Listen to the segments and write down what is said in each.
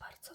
bardzo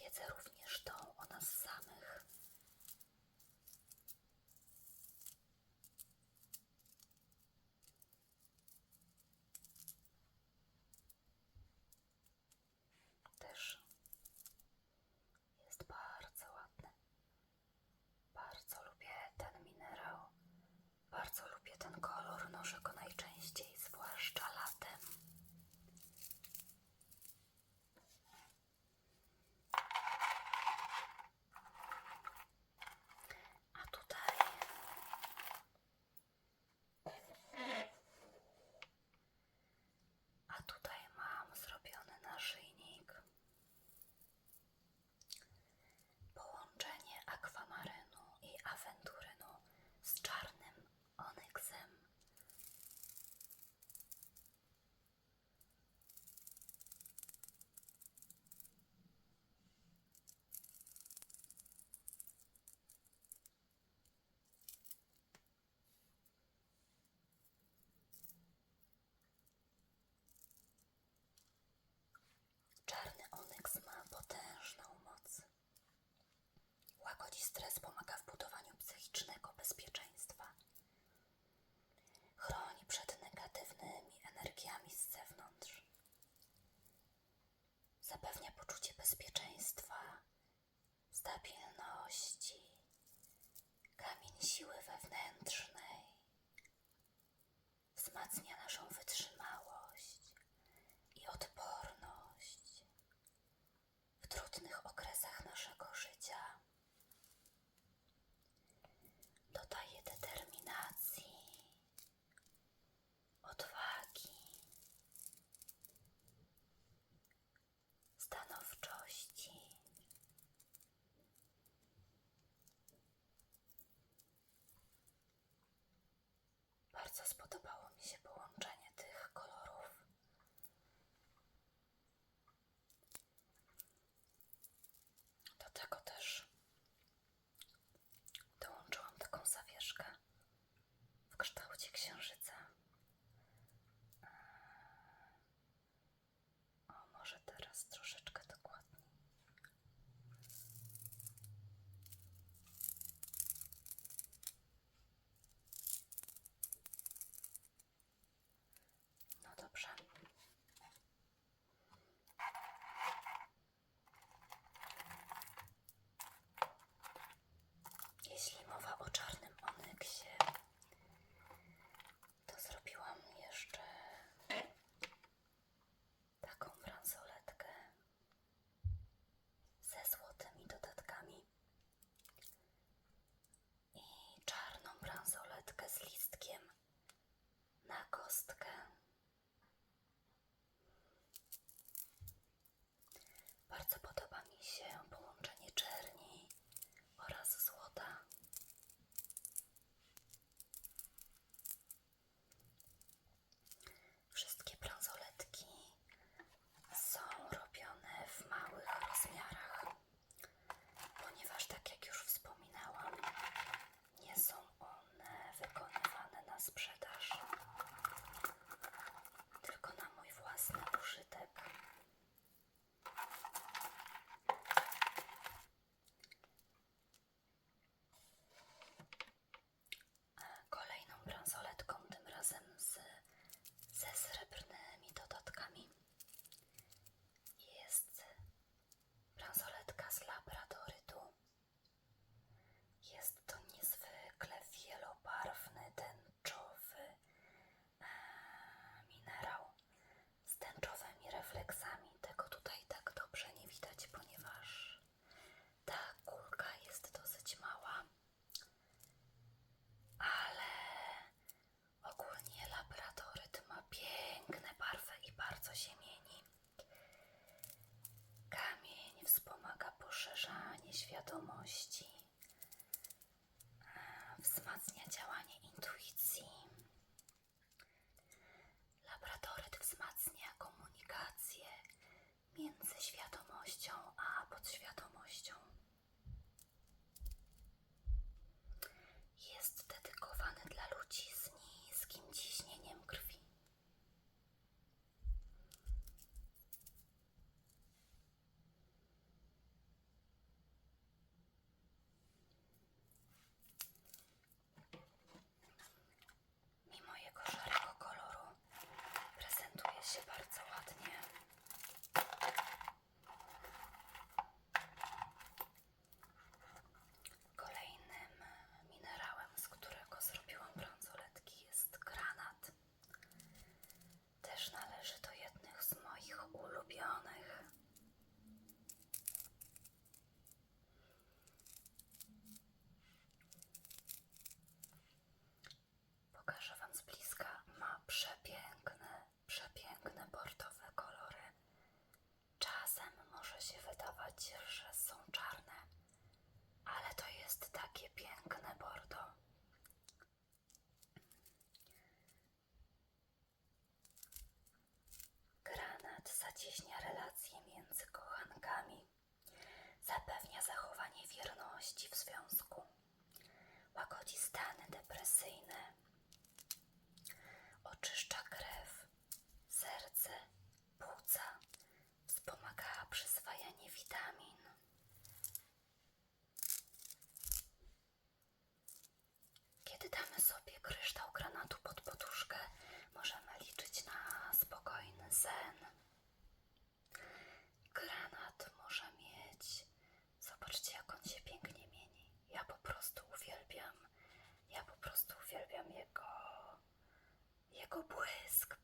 siedzę równo. Stres pomaga w budowaniu psychicznego bezpieczeństwa. Chroni przed negatywnymi energiami z zewnątrz. Zapewnia poczucie bezpieczeństwa, stabilności, kamień siły wewnętrznej. Wzmacnia Bardzo spodobało mi się było? świadomości, e, wzmacnia działanie intuicji. Labradoryt wzmacnia komunikację między świadomością a podświadomością. Jego błysk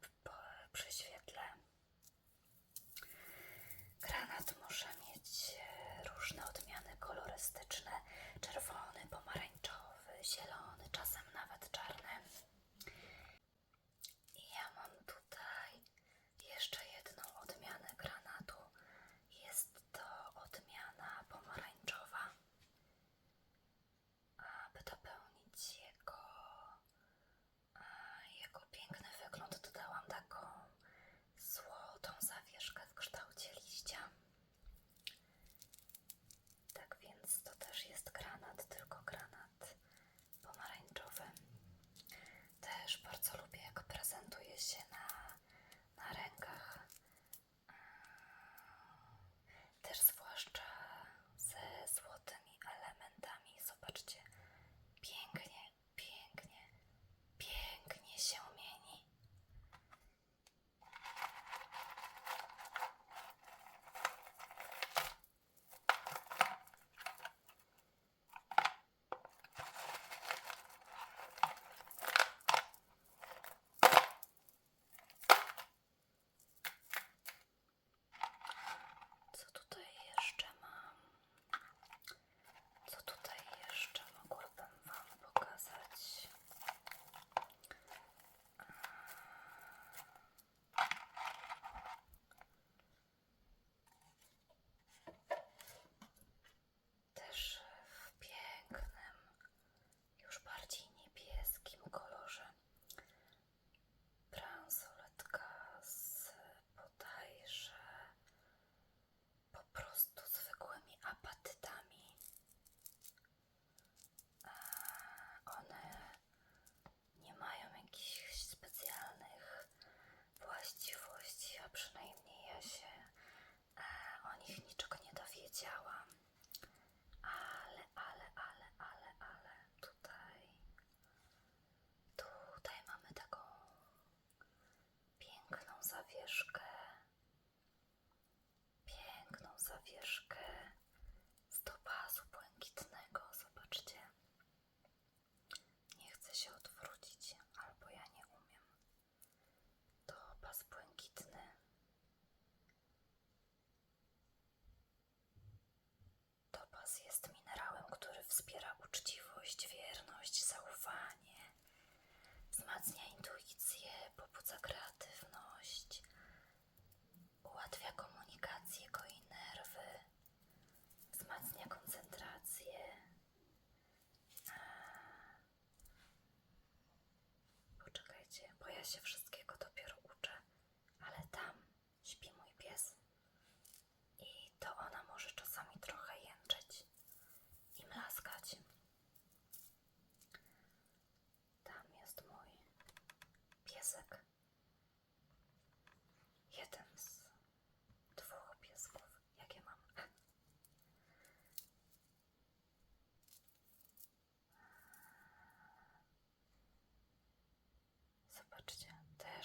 Вася в 16.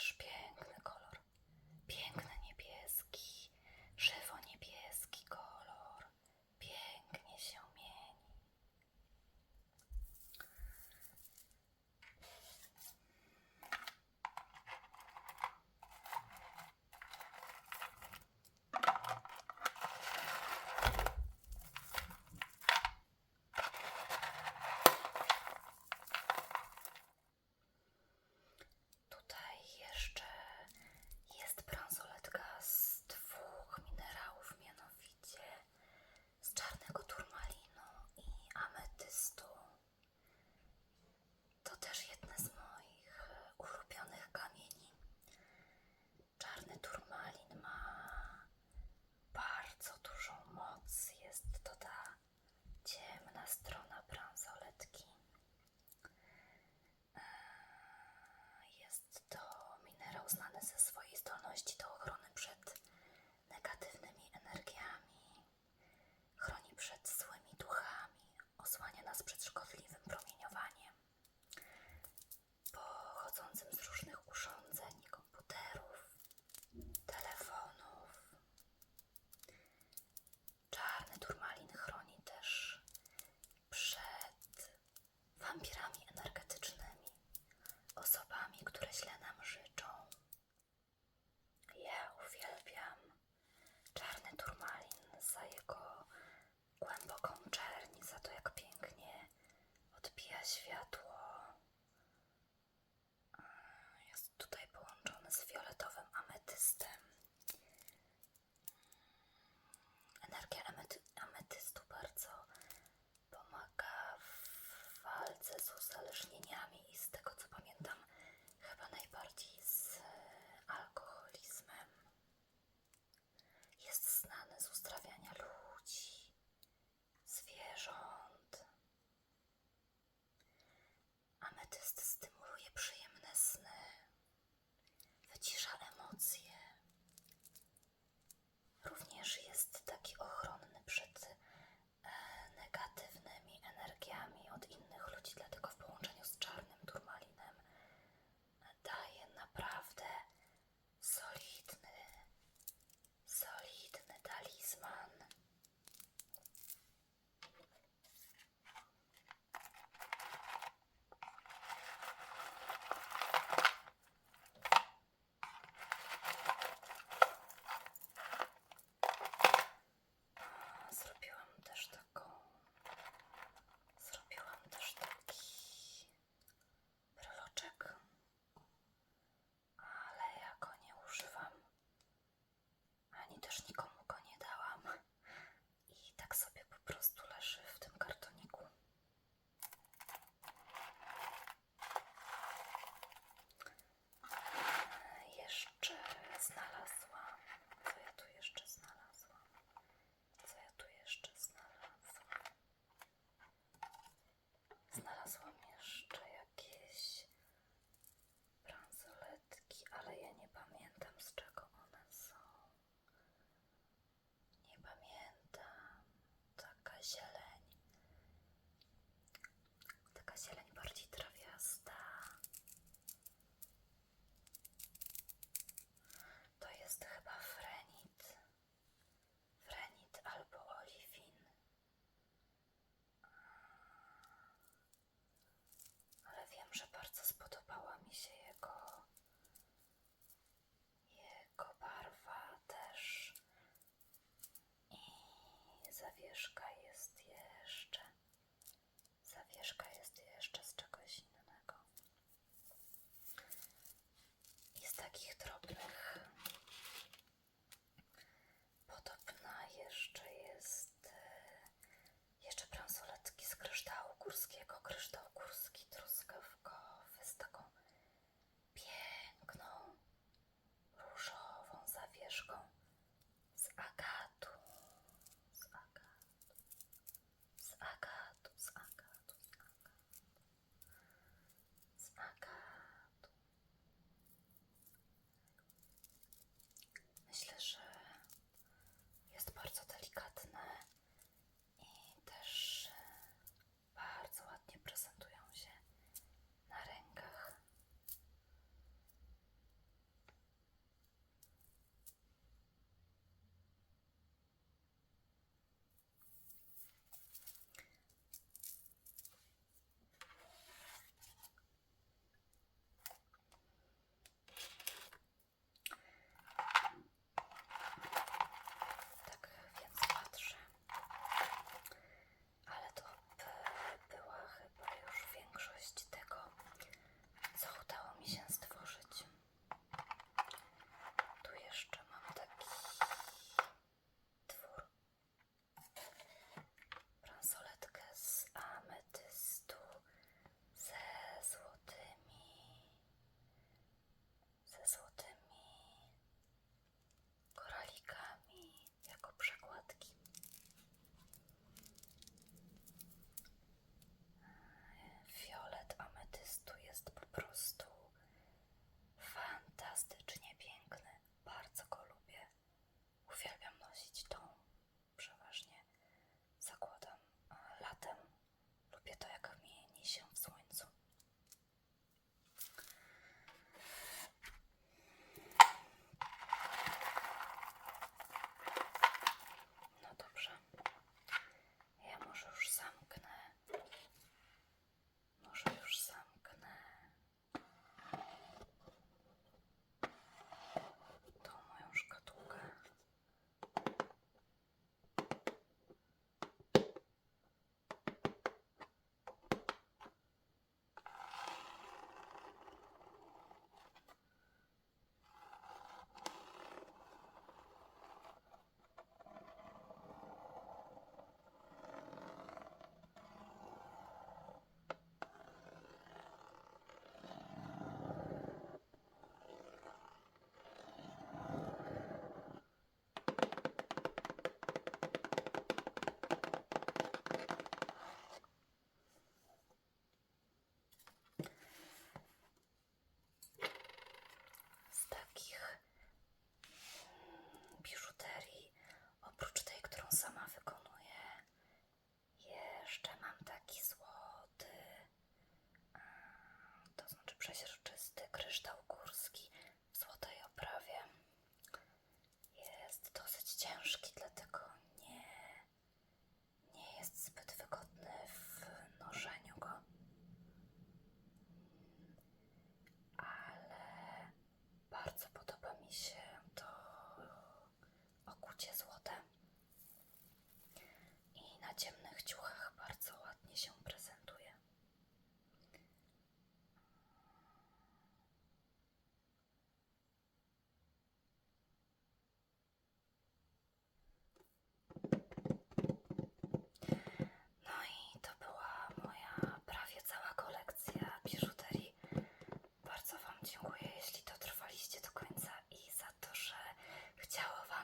też wampirami energetycznymi, osobami, które źle nam życzą. Ja uwielbiam czarny turmalin za jego głęboką czerni, za to jak pięknie odbija świat.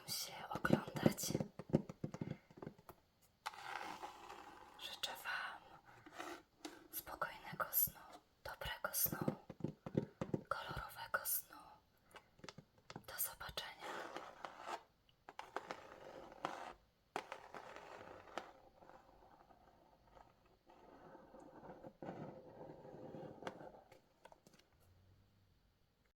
все окремо.